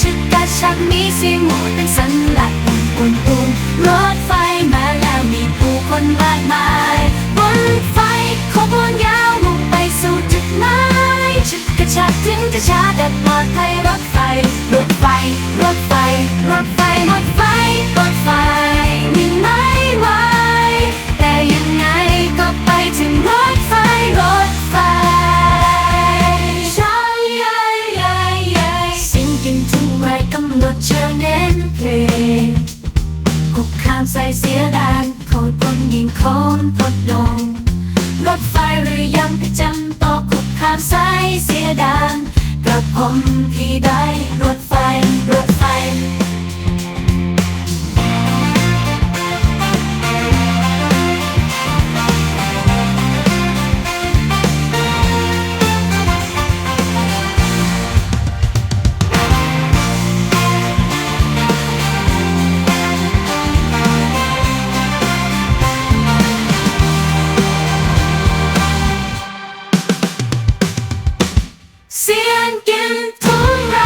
ชึกกระชักมีเสียงโหเป็นสัญลักษณ์ปุ่นปุ่นรถไฟมาแล้วมีผู้คนมากมายบนไฟขบวนยาวมุ่งไปสู่จุดหมายชึกกระชักถึงจะช้าแต่ปลอด เชิงเน้นเพลงคุกคามใส่เสียดานโคตรคนยิงโคนพดลง รถไฟหรือยังประจำต่อคุกคามใส่เสียดานกับผมพี่ได้ เสียงกินทุ่งไร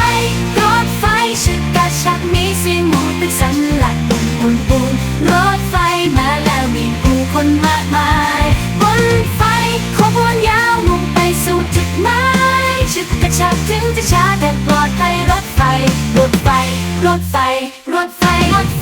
รถไฟชึกกระชักมีเสียงหมูเป็นสัญลักษณ์ปุ่นปุ่นปุ่นรถไฟมาแล้วมีผู้คนมากมาย บนไฟขบวนยาวมุ่งไปสู่จุดหมายชึกกระชักถึงจะช้าแต่ปลอดภัยรถไฟ รถไฟ รถไฟ รถไฟรถไฟ